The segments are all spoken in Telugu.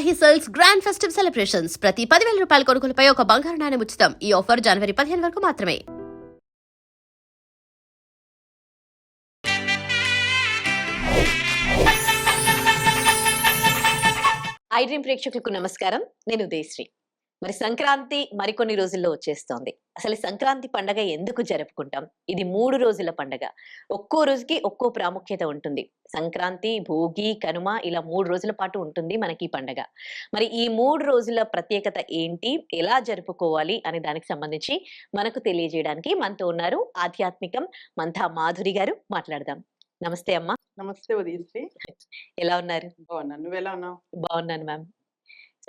Varahi sales grand festive celebrations. ప్రతి పదివేల రూపాయల కొనుగోలుపై ఒక బంగారు నాణ్యం ఉచితం. ఈ ఆఫర్ జనవరి పదిహేను వరకు మాత్రమే. ఐ డ్రీమ్ ప్రేక్షకులకు నమస్కారం. నేను దేశ్రీ మరి సంక్రాంతి మరికొన్ని రోజుల్లో వచ్చేస్తోంది. అసలు సంక్రాంతి పండగ ఎందుకు జరుపుకుంటాం? ఇది మూడు రోజుల పండగ. ఒక్కో రోజుకి ఒక్కో ప్రాముఖ్యత ఉంటుంది. సంక్రాంతి భోగి కనుమ ఇలా మూడు రోజుల పాటు ఉంటుంది మనకి ఈ పండగ. మరి ఈ మూడు రోజుల ప్రత్యేకత ఏంటి? ఎలా జరుపుకోవాలి? అనే దానికి సంబంధించి మనకు తెలియజేయడానికి మనతో ఉన్నారు ఆధ్యాత్మికం మంథా మాధురి గారు. మాట్లాడదాం. నమస్తే అమ్మా. నమస్తే ఉదయశ్రీ. ఎలా ఉన్నారు? బాగున్నాను. నువ్వెలా ఉన్నావు? బాగున్నాను మ్యామ్.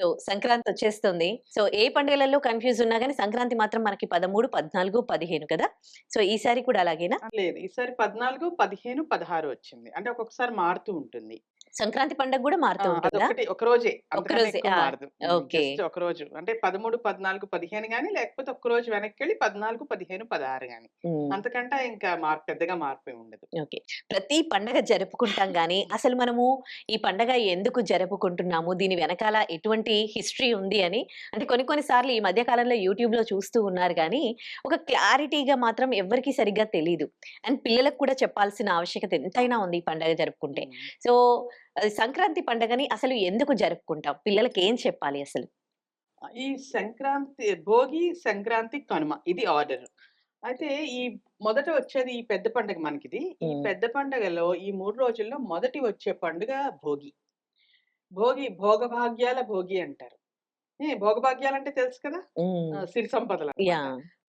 సో సంక్రాంతి వచ్చేస్తుంది. సో ఏ పండుగలలో కన్ఫ్యూజ్ ఉన్నా కానీ సంక్రాంతి మాత్రం మనకి పదమూడు పద్నాలుగు పదిహేను కదా? సో ఈసారి కూడా అలాగేనా? లేదు. ఈసారి పద్నాలుగు పదిహేను పదహారు వచ్చింది. అంటే ఒక్కొక్కసారి మారుతూ ఉంటుంది. సంక్రాంతి పండుగ కూడా మారుతూ ఉంటుందా? ఒక రోజే. అంతకన్నా రోజే, ఓకే. ఒక రోజు. అంటే పదమూడు పద్నాలుగు పదిహేను గానీ లేకపోతే ఒక్క రోజు వెనక్కి వెళ్ళి పద్నాలుగు పదిహేను పదహారు గానీ. అంతకంటే ఇంకా మార్పు పెద్దగా మార్పు ఉండదు. ఓకే. ప్రతి పండగ జరుపుకుంటాం కానీ అసలు మనము ఈ పండగ ఎందుకు జరుపుకుంటున్నాము? దీని వెనకాల ఎటువంటి హిస్టరీ ఉంది అని అంటే కొన్ని కొన్ని సార్లు ఈ మధ్య కాలంలో యూట్యూబ్లో చూస్తూ ఉన్నారు కానీ ఒక క్లారిటీగా మాత్రం ఎవరికి సరిగ్గా తెలియదు అండ్ పిల్లలకు కూడా చెప్పాల్సిన ఆవశ్యకత ఎంతైనా ఉంది ఈ పండగ జరుపుకుంటే. సో సంక్రాంతి పండగని అసలు ఎందుకు జరుపుకుంటాం? పిల్లలకి ఏం చెప్పాలి అసలు? ఈ సంక్రాంతి భోగి సంక్రాంతి కనుమ ఇది ఆర్డర్. అయితే ఈ మొదట వచ్చేది ఈ పెద్ద పండుగ మనకిది. ఈ. పెద్ద పండుగలో ఈ మూడు రోజుల్లో మొదటి వచ్చే పండుగ భోగి. భోగి భోగభాగ్యాల భోగి అంటారు. ఏ భోగభాగ్యాలు అంటే తెలుసు కదా? సిరి సంపదలు.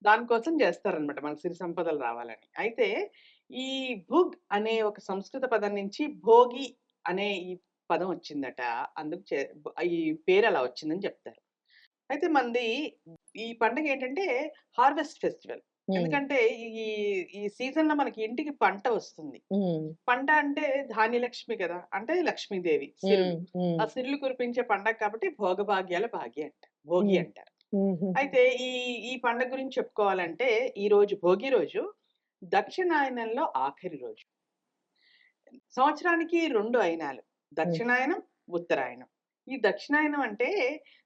దానికోసం చేస్తారనమాట మనకు సిరి సంపదలు రావాలని. అయితే ఈ భుగ్ అనే ఒక సంస్కృత పదం నుంచి భోగి అనే ఈ పదం వచ్చిందట అందుకు చే- ఈ పేరు అలా వచ్చిందని చెప్తారు అయితే మంది ఈ పండుగ ఏంటంటే హార్వెస్ట్ ఫెస్టివల్. ఎందుకంటే ఈ ఈ సీజన్లో మనకి ఇంటికి పంట వస్తుంది. పంట అంటే ధాన్యలక్ష్మి కదా అంటే లక్ష్మీదేవి సిరులు. ఆ సిరులు కురిపించే పండగ కాబట్టి భోగభాగ్యాల భాగ్య అంట భోగి. అంటారు. అయితే ఈ ఈ పండగ గురించి చెప్పుకోవాలంటే ఈ రోజు భోగి రోజు దక్షిణాయనంలో ఆఖరి రోజు సంవత్సరానికి రెండు అయినాలు దక్షిణాయనం ఉత్తరాయణం ఈ దక్షిణాయనం అంటే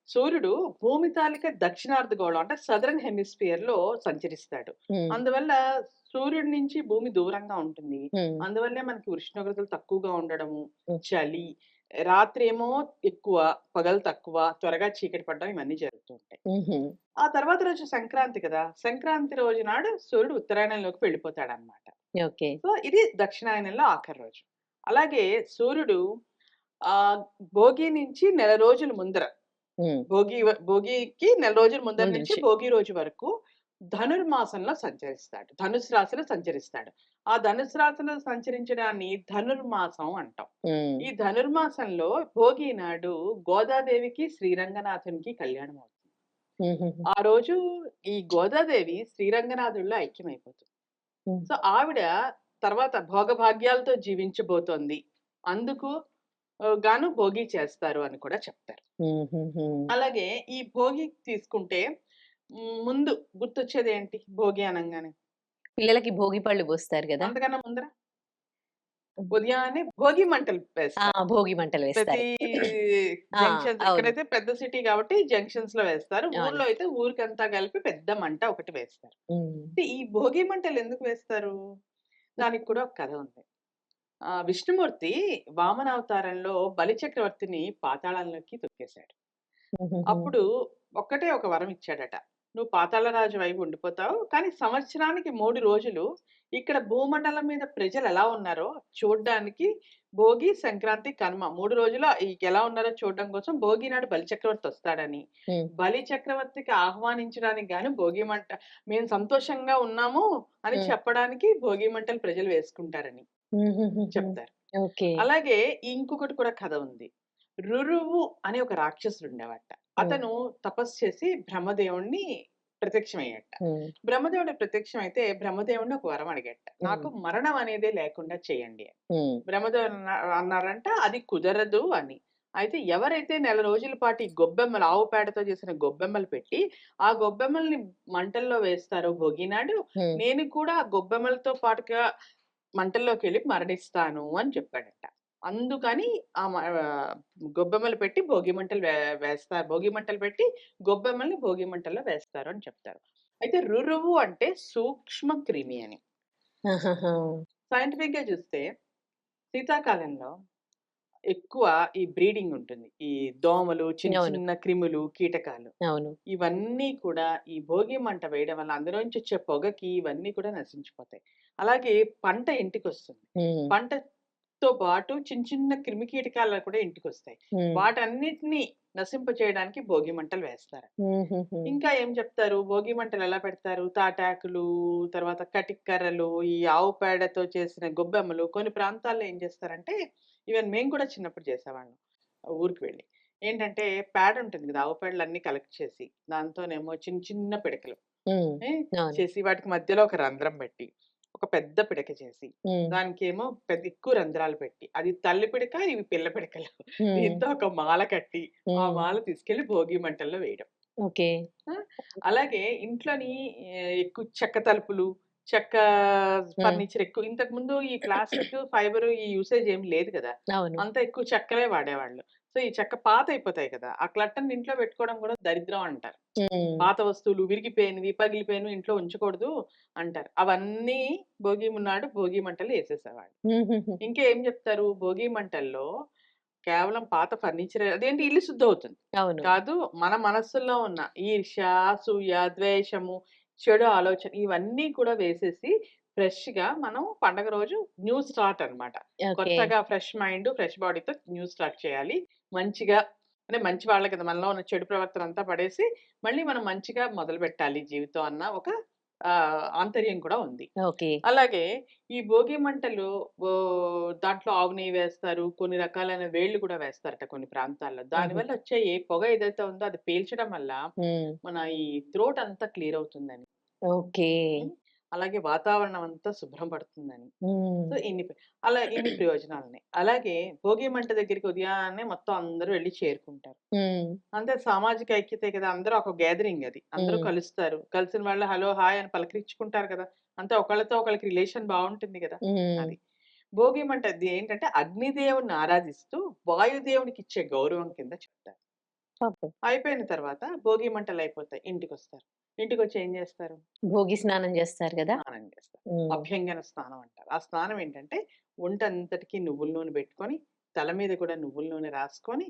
సూర్యుడు భూమి తాలిక దక్షిణార్ధగోళం అంటే సదరన్ హెమిస్ఫియర్లో సంచరిస్తాడు. అందువల్ల సూర్యుడి నుంచి భూమి దూరంగా ఉంటుంది. అందువల్లే మనకి ఉష్ణోగ్రతలు తక్కువగా ఉండడము. చలి రాత్రి ఏమో ఎక్కువ పగలు తక్కువ త్వరగా చీకటి పడడం ఇవన్నీ జరుగుతూ ఉంటాయి. ఆ తర్వాత రోజు సంక్రాంతి కదా సంక్రాంతి రోజు నాడు సూర్యుడు ఉత్తరాయణంలోకి వెళ్ళిపోతాడు అనమాట సో ఇది దక్షిణాయనంలో ఆఖరి రోజు అలాగే సూర్యుడు ఆ భోగి నుంచి నెల రోజుల ముందర. భోగి భోగికి నెల రోజుల ముందర ముందు నుంచి నుంచి. భోగి రోజు వరకు ధనుర్మాసంలో సంచరిస్తాడు ధనుసు రాశిలో సంచరిస్తాడు ఆ ధనుసు రాశిలో సంచరించడాన్ని ధనుర్మాసం అంటాం. ఈ ధనుర్మాసంలో భోగి నాడు గోదాదేవికి శ్రీరంగనాథునికి కళ్యాణం అవుతుంది. ఆ రోజు ఈ గోదాదేవి శ్రీరంగనాథుల్లో ఐక్యమైపోతుంది. సో ఆవిడ తర్వాత భోగభాగ్యాలతో జీవించబోతోంది అందుకు గాను భోగి చేస్తారు అని కూడా చెప్తారు. అలాగే ఈ భోగి తీసుకుంటే ముందు గుర్తొచ్చేది ఏంటి భోగి అనగానే? పిల్లలకి భోగి పళ్ళు పోస్తారు కదా? అంతకన్నా ముందర? ఉదయాన్నే భోగి మంటలు వేస్తారు. భోగి మంటలు వేస్తారు. ఇక్కడైతే పెద్ద సిటీ కాబట్టి జంక్షన్స్లో వేస్తారు. ఊర్లో అయితే ఊరికంతా కలిపి పెద్ద మంట ఒకటి వేస్తారు. అయితే ఈ భోగి మంటలు ఎందుకు వేస్తారు? దానికి కూడా ఒక కథ ఉంది. ఆ విష్ణుమూర్తి వామన అవతారంలో బలి చక్రవర్తిని పాతాళంలోకి తొక్కేశాడు. అప్పుడు ఒక్కటే ఒక వరం ఇచ్చాడట. నువ్వు పాతాళరాజు వైపు ఉండిపోతావు కానీ సంవత్సరానికి మూడు రోజులు ఇక్కడ భూమండలం మీద ప్రజలు ఎలా ఉన్నారో చూడడానికి భోగి సంక్రాంతి కనుమ మూడు రోజులు ఎలా ఉన్నారో చూడడం కోసం భోగి నాడు బలి చక్రవర్తి వస్తాడని. బలి చక్రవర్తికి ఆహ్వానించడానికి గాను భోగి మంట మేము సంతోషంగా ఉన్నాము అని. చెప్పడానికి భోగి మంటలు ప్రజలు వేసుకుంటారని. చెప్తారు అలాగే ఇంకొకటి కూడా కథ ఉంది రురువు అనే ఒక రాక్షసుడు ఉండేవాట అతను తపస్సు చేసి బ్రహ్మదేవుణ్ణి ప్రత్యక్షమయ్యాట. బ్రహ్మదేవుడు ప్రత్యక్షం అయితే బ్రహ్మదేవుడిని ఒక వరం అడిగట. నాకు మరణం అనేది లేకుండా చేయండి. బ్రహ్మదేవుడు అన్న- అన్నారంట అది కుదరదు అని. అయితే ఎవరైతే నెల రోజుల పాటు ఈ గొబ్బెమ్మలు ఆవు పేడతో చేసిన గొబ్బెమ్మలు పెట్టి ఆ గొబ్బెమ్మల్ని మంటల్లో వేస్తారో భోగినాడు. నేను కూడా ఆ గొబ్బెమ్మలతో పాటుగా మంటల్లోకి వెళ్ళి మరణిస్తాను అని చెప్పాడట. అందుకని ఆ మ గొబ్బెమ్మలు పెట్టి భోగి మంటలు వే వేస్తారు. భోగి మంటలు పెట్టి గొబ్బెమ్మల్ని భోగి మంటల్లో వేస్తారు అని చెప్తారు. అయితే రురువు అంటే సూక్ష్మ క్రిమి అని. ఆహాహా! సైంటిఫిక్‌గా చూస్తే శీతాకాలంలో ఎక్కువ ఈ బ్రీడింగ్ ఉంటుంది. ఈ దోమలు, చిన్న అవును. చిన్న క్రిములు, కీటకాలు. అవును. ఇవన్నీ కూడా ఈ భోగి మంట వేయడం వల్ల అందులోంచి వచ్చే పొగకి ఇవన్నీ కూడా నశించిపోతాయి. అలాగే పంట. హ్మ్. పంటతో పాటు చిన్న చిన్న క్రిమి కీటకాలు కూడా ఇంటికొస్తాయి. హ్మ్. వాటన్నిటిని నశింపచేయడానికి భోగి మంటలు వేస్తారు. ఇంకా ఏం చెప్తారు? భోగి మంటలు ఎలా పెడతారు? తాటాకులు, తర్వాత కటిక్కర్రలు, ఈ ఆవు పేడతో చేసిన గొబ్బెమ్మలు కొన్ని ప్రాంతాల్లో ఏం చేస్తారంటే ఈవెన్ మేము కూడా చిన్నప్పుడు చేసేవాళ్ళం. ఊరికి వెళ్ళి. ఏంటంటే పేడ ఉంటుంది కదా! ఆవు పేడలన్నీ కలెక్ట్ చేసి దాంతోనేమో చిన్న చిన్న పిడకలు. చేసి వాటికి మధ్యలో ఒక రంధ్రం పెట్టి, ఒక పెద్ద పిడక చేసి. దానికేమో పెద్ద ఎక్కువ రంధ్రాలు పెట్టి, అది తల్లి పిడక, ఇవి పిల్ల పిడకలు. దీంతో ఒక మాల కట్టి, ఆ. మాల తీసుకెళ్ళి భోగి మంటల్లో వేయడం. ఓకే. అలాగే ఇంట్లోని ఎక్కువ చెక్క తలుపులు, చెక్క. ఫర్నిచర్ ఎక్కువ ఇంతకుముందు ఈ ప్లాస్టిక్, ఫైబర్ ఈ యూసేజ్ ఏమి లేదు కదా! అంతా ఎక్కువ చెక్కలే వాడేవాళ్ళు. సో, ఈ చెక్క పాతయిపోతాయి కదా! ఆ క్లట్టర్‌ని ఇంట్లో పెట్టుకోవడం కూడా దరిద్రం అంటారు. పాత వస్తువులు విరిగిపోయినవి, పగిలిపోయినవి ఇంట్లో ఉంచకూడదు అంటారు. అవన్నీ భోగి నాడు భోగి మంటలు. హుహుహు. ఇంకా ఏం చెప్తారు? భోగి మంటల్లో కేవలం పాత ఫర్నిచరే అదేంటి ఇల్లు శుద్ధవుతుంది. అవును. కాదు మన మనస్సుల్లో ఉన్న ఈర్ష్య, అసూయ, ద్వేషము, చెడు ఆలోచన ఇవన్నీ కూడా వేసేసి ఫ్రెష్‌గా మనం పండగ రోజు న్యూ స్టార్ట్ అన్నమాట. ఓకే. కొత్తగా ఫ్రెష్ మైండ్, ఫ్రెష్ బాడీతో న్యూ స్టార్ట్ చేయాలి. మంచిగా అంటే మంచి వాళ్ళే కదా! మనలో ఉన్న చెడు ప్రవర్తన అంతా పడేసి మళ్ళీ మనం మంచిగా మొదలుపెట్టాలి జీవితం అన్న ఒక ఆంతర్యం కూడా ఉంది. అలాగే ఈ భోగి మంటలు దాంట్లో ఆవు నెయ్యి వేస్తారు. కొన్ని రకాలైన వేళ్ళు కూడా వేస్తారట కొన్ని ప్రాంతాల్లో. దానివల్ల వచ్చే ఏ పొగ ఏదైతే ఉందో అది పీల్చడం వల్ల. మన ఈ థ్రోట్ అంతా క్లియర్ అవుతుందని. ఓకే. అలాగే వాతావరణం అంతా శుభ్రం పడుతుందని. సో. ఇన్ని అలా ఇన్ని ప్రయోజనాలున్నాయి. అలాగే భోగి మంట దగ్గరికి ఉదయాన్నే మొత్తం అందరూ వెళ్ళి చేరుకుంటారు. అంతే సామాజిక ఐక్యతే కదా! అందరూ ఒక గ్యాదరింగ్ అది. అందరూ. కలుస్తారు. కలిసిన వాళ్ళు హలో, హాయ్ అని పలకరించుకుంటారు కదా! అంతే ఒకళ్ళతో ఒకళ్ళకి రిలేషన్ బావుంటుంది కదా! అది. భోగి మంట అది ఏంటంటే అగ్నిదేవుడిని ఆరాధిస్తూ వాయుదేవునికి ఇచ్చే గౌరవం కింద చెప్తారు. అయిపోయిన తర్వాత భోగి మంటలయిపోతాయి. ఇంటికొస్తారు. ఇంటికొచ్చి ఏం చేస్తారు? భోగి స్నానం చేస్తారు గదా! స్నానం చేస్తారు. అభ్యంగన స్నానం అంటారు. ఆ స్నానం ఏంటంటే ఒంటంతటికి నువ్వుల నూనె పెట్టుకొని, తల మీద కూడా నువ్వుల నూనె రాసుకొని,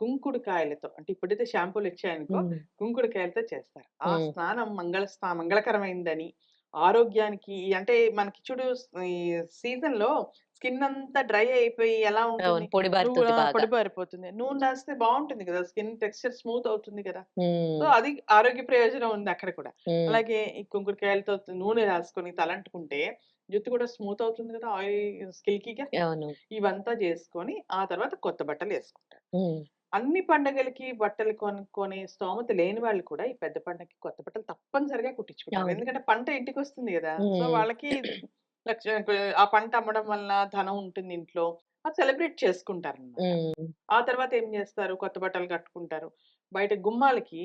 కుంకుడుకాయలతో అంటే ఇప్పుడైతే షాంపూలొచ్చాయనుకో హ్మ్. కుంకుడుకాయలతో చేస్తారు. ఆ. స్నానం మంగళ స్నా మంగళకరమైందని, ఆరోగ్యానికి అంటే మనకి చూడు ఈ సీజన్‌లో స్కిన్ అంతా డ్రై అయిపోయి ఎలా అవును. ఉంటుంది? నువ్వు! బాగా. పొడిబారిపోతుంది. నూనె రాస్తే బావుంటుంది కదా! స్కిన్ టెక్స్చర్ స్మూత్ అవుతుంది కదా! సో. అది ఆరోగ్య ప్రయోజనం ఉంది అక్కడ కూడా. అలాగే ఈ కుంకుడుకాయలతో నూనె రాసుకొని తలంటుకుంటే జుట్టు కూడా స్మూత్ అవుతుంది కదా! ఆయిల్ సిల్కీగా. అవును. ఇవంతా చేసుకొని ఆ తర్వాత కొత్త బట్టలేసుకుంటారు. హ్మ్. అన్ని పండగలకి బట్టలు కొనుక్కునే స్తోమత లేని వాళ్ళు కూడా ఈ పెద్ద పండగకి కొత్త బట్టలు తప్పనిసరిగా కుట్టించుకుంటారు. అవును. ఎందుకంటే పంట ఇంటికొస్తుంది గదా! సో, హ్మ్. వాళ్ళకి లక్ష ఆ పంట అమ్మడం వలన ధనం ఉంటుంది ఇంట్లో. అది సెలబ్రేట్ చేసుకుంటారనమాట. హ్మ్. ఆ తర్వాత ఏం చేస్తారు? కొత్త బట్టలు కట్టుకుంటారు. బయట గుమ్మాలకి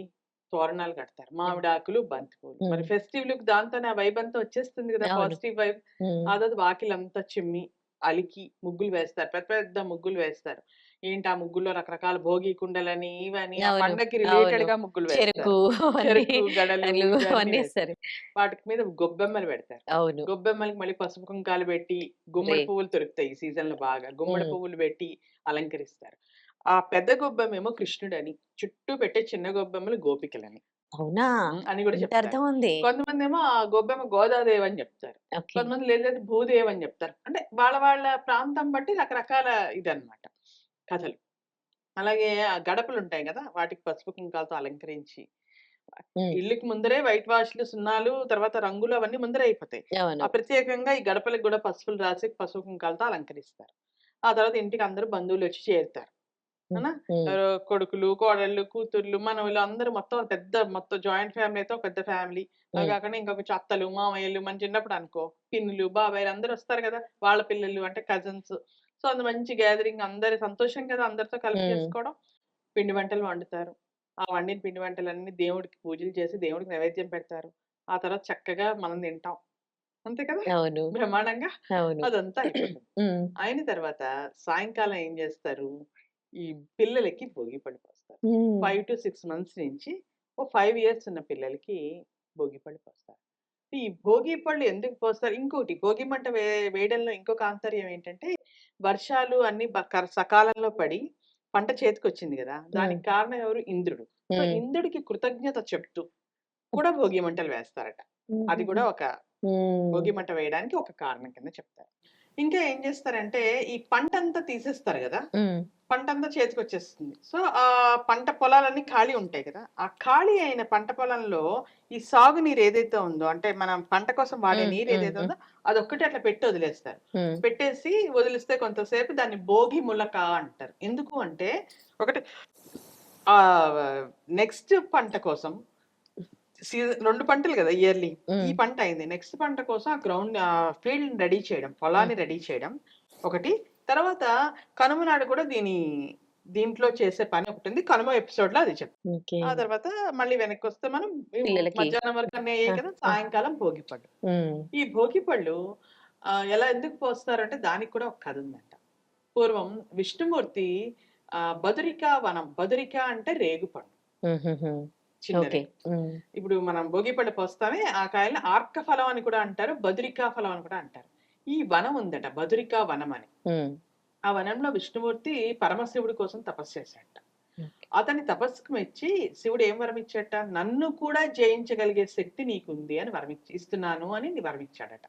తోరణాలు కడతారు. మామిడాకులు, బంతిపూలు. మరి. ఫెస్టివ్ లుక్ దాంతోనే ఆ వైబ్ అంతా వచ్చేస్తుంది కదా! Positive vibe. ఆ తర్వాత వాకిలంతా చిమ్మి, అలికి ముగ్గులు వేస్తారు. పెద్ద పెద్ద ముగ్గులు వేస్తారు. ఏంటి ఆ ముగ్గుల్లో రకరకాల భోగి కుండలని, ఇవని ఆ అవును. అవును. రిలేటెడ్‌గా ముగ్గులు చెరుకు వేస్తారు. అవన్నీ చెరుకు గడలు అలు ఇవన్నీ అవన్నీ వేస్తారు. ఏస్తారు. వాటికి మీద గొబ్బెమ్మలు పెడతారు. అవును. గొబ్బెమ్మలకి మళ్ళీ పసుపు కుంకాలు పెట్టి, గుమ్మడి రే పువ్వులు దొరుకుతాయి ఈ సీజన్‌లో బాగా. గుమ్మడి. పువ్వులు పెట్టి అలంకరిస్తారు. ఆ పెద్ద గొబ్బెమ్మేమో కృష్ణుడని, చుట్టూ పెట్టే చిన్న గొబ్బెమ్మలు గోపికలని. అవునా? అని కూడా ఇంత చెప్తారు. అర్థం ఉంది. కొంతమందేమో ఆ గొబ్బెమ్మ గోదాదేవి అని చెప్తారు. ఓకే. కొంతమంది లేదు లేదు భూదేవి అని చెప్తారు. అంటే వాళ్ళ వాళ్ళ ప్రాంతం బట్టి రకరకాల ఇదన్నమాట కథలు. అలాగే ఆ గడపలుంటాయి గదా! వాటికి పసుపు కుంకాలతో అలంకరించి. ఇల్లుకి ముందరే వైట్ వాష్‌లు, సున్నాలు తర్వాత రంగులు అవన్నీ ముందరే అయిపోతాయి. ఆ. ప్రత్యేకంగా ఈ గడపలకు గూడా పసుపులు రాసి పసుపు కుంకాలతో అలంకరిస్తారు. ఆ తర్వాత ఇంటికి అందరూ చేరుతారు. అవునా? హ్మ్. ఆహ్, కొడుకులు, కోడళ్ళు, కూతుర్లు, మనవళ్ళు అందరూ మొత్తం పెద్ద మొత్తం జాయింట్ ఫ్యామిలీ అయితే ఒక పెద్ద ఫ్యామిలీ. కాకుండా ఇంకొక అత్తలు, మామయ్యలు మన చిన్నప్పుడు అనుకో పిన్నులు, బాబాయిలు అందరూ వస్తారు గదా! వాళ్ళ పిల్లలు అంటే కజిన్స్. సో, అందు మంచి గ్యాదరింగ్ అందరి సంతోషం కదా! అందరితో కలిపి. చేసుకోవడం. పిండి వంటలు వండుతారు. ఆ వండిన పిండి వంటలన్నీ దేవుడికి పూజలు చేసి దేవుడికి నైవేద్యం పెడతారు. ఆ తర్వాత చక్కగా మనం తింటాం. అంతే కదా అవును బ్రహ్మాండంగా అవును అదంతా అయిపోతుంది అయిన తర్వాత సాయంకాలం ఏం చేస్తారు ఈ పిల్లలకి భోగి పళ్ళు పోస్తారు ఫైవ్ టు సిక్స్ మంత్స్ నుంచి ఓ ఫైవ్ ఇయర్స్ ఉన్న పిల్లలకి భోగి పళ్ళు పోస్తారు ఈ భోగి పళ్ళు ఎందుకు పోస్తారు? ఇంకోటి భోగి మంట వే వేయడంలో ఇంకొక ఆంతర్యం ఏంటంటే వర్షాలు అన్ని సకాలంలో పడి పంట చేతికి వచ్చింది కదా దానికి కారణం ఎవరు? ఇంద్రుడు. ఇంద్రుడికి కృతజ్ఞత చెప్తూ కూడా భోగి మంటలు వేస్తారట. అది కూడా ఒక భోగి మంట వేయడానికి ఒక కారణం కింద చెప్తారు. ఇంకా ఏం చేస్తారంటే ఈ పంట అంతా తీసేస్తారు కదా? పంట అంతా చేతికి వచ్చేస్తుంది సో ఆ పంట పొలాలన్నీ ఖాళీ ఉంటాయి కదా? ఆ ఖాళీ అయిన పంట పొలంలో ఈ సాగు నీరు ఏదైతే ఉందో అంటే మనం పంట కోసం వాడే నీరు ఏదైతే ఉందో అదొక్కటి అట్లా పెట్టి వదిలేస్తారు. పెట్టేసి వదిలిస్తే కొంతసేపు దాన్ని భోగి ములక అంటారు. ఎందుకు అంటే ఒకటి ఆ నెక్స్ట్ పంట కోసం సీజన్ రెండు పంటలు కదా ఇయర్లీ. ఈ పంట అయింది. నెక్స్ట్ పంట కోసం ఆ గ్రౌండ్ ఫీల్డ్ రెడీ చేయడం పొలాన్ని రెడీ చేయడం ఒకటి. తర్వాత కనుమ నాడు కూడా దీని దీంట్లో చేసే పని ఒకటి ఉంది. కనుమ ఎపిసోడ్లో అది చెప్తాం ఆ తర్వాత మళ్ళీ వెనక్కి వస్తే మనం. మధ్యాహ్నం వరకు అయ్యాయి కదా సాయంకాలం భోగి పళ్ళు. ఈ భోగి పళ్ళు ఎలా ఎందుకు పోస్తారంటే దానికి కూడా ఒక కథ ఉందంట. పూర్వం విష్ణుమూర్తి ఆ బదురిక వనం బదురిక అంటే రేగు పండు ఉమ్, ఉమ్, ఉమ్, చిన్న ఓకే. రేగు. ఉమ్, ఇప్పుడు మనం భోగిపళ్ళు పోస్తామే ఆ కాయల్ని ఆర్క ఫలం అని కూడా అంటారు బదురికా ఫలం అని కూడా అంటారు. ఈ వనం ఉందట బదురికా వనం అని. ఆ వనంలో విష్ణుమూర్తి పరమశివుడి కోసం తపస్సు ఓకే. అతని తపస్సుకు మెచ్చి శివుడు ఏం వరం ఇచ్చాట నన్ను కూడా జయించగలిగే శక్తి నీకుంది అని వరం ఇచ్చి- ఇస్తున్నాను అని వరం ఇచ్చాడట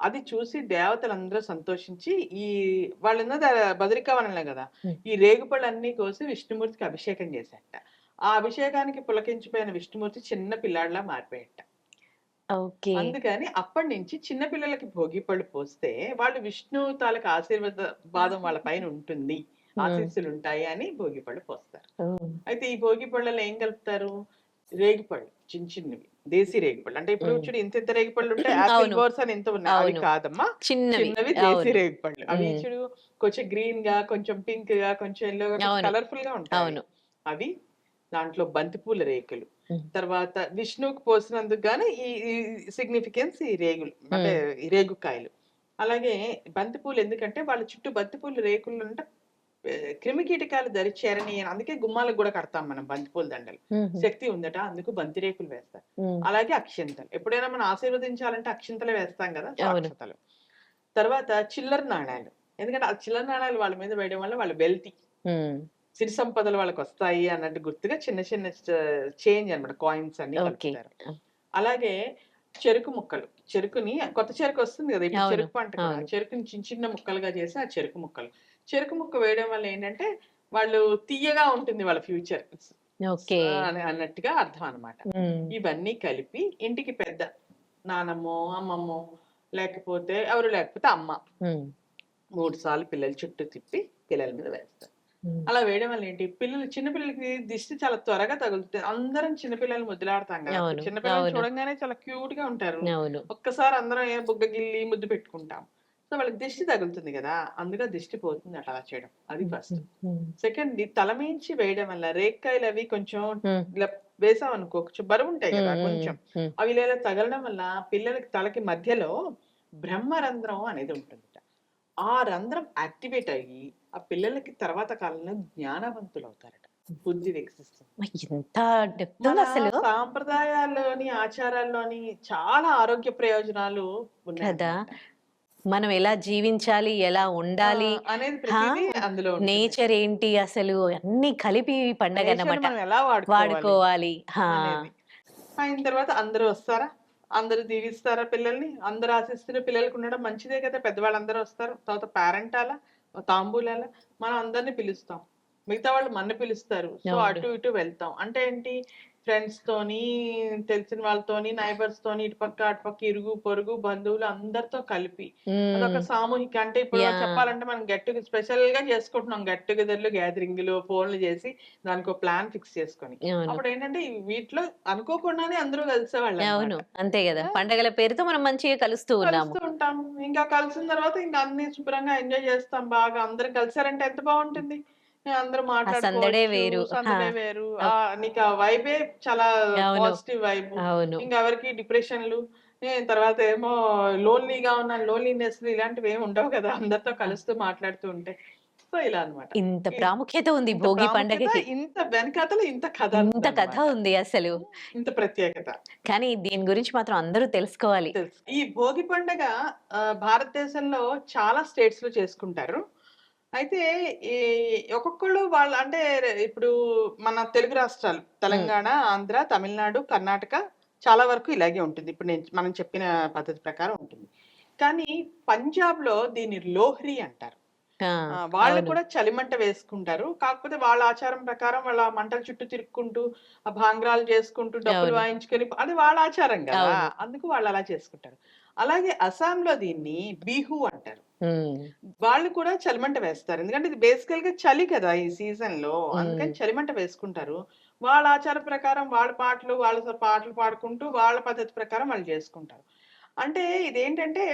అది చూసి దేవతలందరూ సంతోషించి ఈ వాళ్ళున్న బదరికా వనంలో కదా. ఈ రేగుపళ్ళన్నీ కోసి విష్ణుమూర్తికి అభిషేకం చేశాట ఆ అభిషేకానికి పులకించిపోయిన విష్ణుమూర్తి చిన్న పిల్లాడిలా మారిపోయాట. ఓకే. అందుకని అప్పటి నుంచి చిన్న పిల్లలకి భోగి పళ్ళు పోస్తే వాళ్ళు విష్ణు తాలూకు ఆశీర్వాద బాధం వాళ్ళ పైన ఉంటుంది. ఆశీస్సులు ఉంటాయి అని భోగి పళ్ళు పోస్తారు. అయితే ఈ భోగి పళ్ళలో ఏం కలుపుతారు? రేగిపళ్ళు చిన్న చిన్నవి దేశీ రేగిపళ్ళు అంటే ఇప్పుడు. చూడు ఇంత ఇంత రేగిపళ్ళు ఉంటే అవును. యాపిల్ బోర్స్ అని ఇంత ఉన్నాయి? అవి. కాదమ్మా. చిన్నవి. చిన్నవి దేశీ అవును. రేగిపళ్ళు అవి. చూడు కొంచెం గ్రీన్గా కొంచెం పింక్గా కొంచెం ఎల్లో గా. కలర్ఫుల్గా ఉంటాయి. అవి దాంట్లో బంతిపూల రేకులు. తర్వాత విష్ణువుకి పోసినందుకు గాను ఈ సిగ్నిఫికెన్స్ ఈ రేగులు అంటే రేగుకాయలు. అలాగే బంతిపూలు ఎందుకంటే వాళ్ళ చుట్టూ బంతిపూలు రేకులు అంటే క్రిమి కీటకాలు దరిచేరని అందుకే గుమ్మాలకు కూడా కడతాం మనం బంతిపూల దండలు. శక్తి ఉందట అందుకు బంతి రేకులు వేస్తారు. అలాగే అక్షింతలు. ఎప్పుడైనా మనం ఆశీర్వదించాలంటే అక్షింతలే వేస్తాం కదా. అక్షతలు తర్వాత చిల్లర నాణాలు. ఎందుకంటే ఆ చిల్లర నాణాలు వాళ్ళ మీద వేయడం వల్ల వాళ్ళు వెల్తీ. ఉమ్, సిరి సంపదలు వాళ్ళకి వస్తాయి అన్నట్టు గుర్తుగా చిన్న చిన్న చేంజ్ అన్నమాట కాయిన్స్ అన్ని. కలుపుతారు. అలాగే చెరుకు ముక్కలు చెరుకుని కొత్త చెరుకు వస్తుంది కదా ఇప్పుడు చెరుకు పంట. చెరుకుని చిన్న చిన్న ముక్కలుగా చేసి ఆ చెరుకు ముక్కలు. చెరుకు ముక్క వేయడం వల్ల ఏంటంటే వాళ్ళు తీయగా ఉంటుంది వాళ్ళ ఫ్యూచర్. అన్నట్టుగా అర్థం అన్నమాట. ఉమ్, ఇవన్నీ కలిపి ఇంటికి పెద్ద నానమ్మో అమ్మమ్మో లేకపోతే ఎవరు లేకపోతే అమ్మ. మూడు సార్లు పిల్లల చుట్టూ తిప్పి పిల్లల మీద వేస్తారు. అలా వేయడం వల్ల ఏంటి? పిల్లలు చిన్న పిల్లలకి దిష్టి చాలా త్వరగా తగులుతుంది. అందరం చిన్న పిల్లలు ముద్దులాడతాం కదా. అవును, చిన్న పిల్లలు అవును. చూడంగానే చాలా క్యూట్గా ఉంటారు. అవును. ఒక్కసారి అందరం ఏ బుగ్గ గిల్లి ముద్దు పెట్టుకుంటాం. సో వాళ్ళకి దిష్టి తగులుతుంది కదా. అందుకే దిష్టి పోతుంది అట్లా చేయడం. అది ఫస్ట్. సెకండ్ తలమించి వేయడం వల్ల రేక్కాయలు అవి కొంచెం ఇలా వేసాం అనుకో కొంచెం బరువు ఉంటాయి కదా కొంచెం. అవి ఇలా తగలడం వల్ల పిల్లలకి తలకి మధ్యలో బ్రహ్మరంధ్రం అనేది ఉంటుంది ఆ రంధ్రం యాక్టివేట్ అయ్యి ఆ పిల్లలకి తర్వాత కాలంలో జ్ఞానవంతులు అవుతారట బుద్ధి వికసిస్తుంది. ఎంత అసలు సాంప్రదాయాల్లోని ఆచారాల్లోని చాలా ఆరోగ్య ప్రయోజనాలు కదా. మనం ఎలా జీవించాలి ఎలా ఉండాలి అందులో. నేచర్ ఏంటి అసలు? అన్ని కలిపి పండగ ఎలా వాడుకోవాలి? అయిన తర్వాత అందరూ వస్తారా? అందరూ దీవిస్తారా పిల్లల్ని? అందరూ ఆశిస్తున్న పిల్లలకు ఉండడం మంచిదే కదా. పెద్దవాళ్ళందరూ వస్తారు. తర్వాత పేరెంటాల తాంబూలాల మనం అందరిని పిలుస్తాం. మిగతా వాళ్ళు మన పిలుస్తారు. సో. అటు ఇటు వెళ్తాం. అంటే ఏంటి? ఫ్రెండ్స్ తోని తెలిసిన వాళ్ళతోని నైబర్స్ తోని ఇటు పక్క అటు పక్క ఇరుగు పొరుగు బంధువులు అందరితో కలిపి. అదొక సామూహిక అంటే ఇప్పుడు. చెప్పాలంటే మనం గెట్ స్పెషల్గా చేసుకుంటున్నాం గెట్ టుగెదర్లు గ్యాదరింగ్లు ఫోన్లు చేసి దానికి ఒక ప్లాన్ ఫిక్స్ చేసుకొని. అప్పుడు ఏంటంటే వీటిలో అనుకోకుండానే అందరూ కలిసేవాళ్ళు అవును. అంతే కదా. పండగల పేరుతో మనం మంచిగా కలుస్తూ ఉన్నాము. కలుస్తూ ఉంటాం. ఇంకా కలిసిన తర్వాత ఇంకా అన్ని శుభ్రంగా ఎంజాయ్ చేస్తాం బాగా. అందరం కలిసారంటే ఎంత బాగుంటుంది? అందరూ సందడే వేరు. సందడే. వేరు. ఆ, నీకు ఆ వైబే చాలా అవును. Positive vibe. అవును. ఇంకా ఎవరికి డిప్రెషన్లు తర్వాత ఏమో లోన్లీగా ఉన్నాను లోన్లీనెస్ ఇలాంటివి ఏమి ఉండవు కదా అందరితో కలుస్తూ మాట్లాడుతూ ఉంటే. సో ఇలా అన్నమాట. ఇంత ఈ- ప్రాముఖ్యత ఉంది ఇంత భోగి ప్రాముఖ్యత, పండగకి. ఇంత వెనకాతల ఇంత కథ ఇంత కథ. ఉంది అసలు. ఇంత ప్రత్యేకత. కానీ దీని గురించి మాత్రం అందరూ తెలుసుకోవాలి. తెలుసు. ఈ భోగి పండగ ఆ, భారతదేశంలో చాలా స్టేట్స్లో చేసుకుంటారు. అయితే ఈ ఒక్కొక్కళ్ళు వాళ్ళ అంటే ఇప్పుడు మన తెలుగు రాష్ట్రాలు తెలంగాణ ఆంధ్ర తమిళనాడు కర్ణాటక చాలా వరకు ఇలాగే ఉంటుంది. ఇప్పుడు నేను మనం చెప్పిన పద్ధతి ప్రకారం ఉంటుంది. కానీ పంజాబ్లో దీన్ని లోహ్రీ అంటారు. వాళ్ళు. కూడా చలిమంట వేసుకుంటారు. కాకపోతే వాళ్ళ ఆచారం ప్రకారం వాళ్ళ మంటల చుట్టూ తిరుక్కుంటూ ఆ భాంగ్రాలు చేసుకుంటూ డబ్బులు. వాయించుకొని అది వాళ్ళ ఆచారం కదా. అందుకు వాళ్ళు అలా చేసుకుంటారు. అలాగే అస్సాంలో దీన్ని బిహు అంటారు. వాళ్ళు కూడా చలిమంట వేస్తారు. ఎందుకంటే ఇది బేసికల్గా చలి కదా ఈ సీజన్లో అందుకని. చలిమంట వేసుకుంటారు. వాళ్ళ ఆచార ప్రకారం వాళ్ళ పాటలు వాళ్ళ పాటలు పాడుకుంటూ వాళ్ళ పద్ధతి ప్రకారం వాళ్ళు చేసుకుంటారు. అంటే ఇదేంటంటే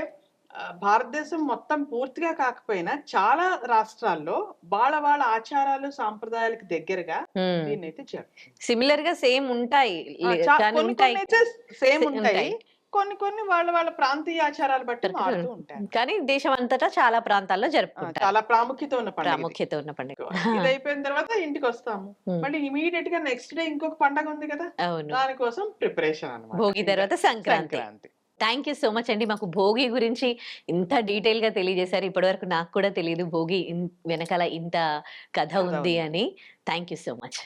భారతదేశం మొత్తం పూర్తిగా కాకపోయినా చాలా రాష్ట్రాల్లో వాళ్ళ వాళ్ళ ఆచారాలు సాంప్రదాయాలకు దగ్గరగా. దీన్ని అయితే జరుపుకుంటారు. సిమిలర్గా సేమ్ ఉంటాయి. సేమ్ ఉంటాయి. కొన్ని కొన్ని వాళ్ళ వాళ్ళ ప్రాంతీయ ఆచారాలు బట్టి. మారుతూ ఉంటాయి. కానీ దేశం అంతటా చాలా ప్రాంతాల్లో జరుపుకుంటారు. చాలా ప్రాముఖ్యత ఉన్న పండుగ. ప్రాముఖ్యత ఉన్న పండుగ. ఇది అయిపోయిన తర్వాత ఇంటికి వస్తాము. మళ్ళీ ఇమీడియట్గా నెక్స్ట్ డే ఇంకొక పండగ ఉంది కదా? అవును. దానికోసం ప్రిపరేషన్ అన్నమాట. భోగి తర్వాత Sankranti. Thank you so much అండి. మాకు భోగి గురించి ఇంత డీటెయిల్గా తెలియజేశారు. ఇప్పటివరకు నాకు కూడా తెలియదు భోగి వెనకాల ఇంత కథ ఉంది. అని. Thank you so much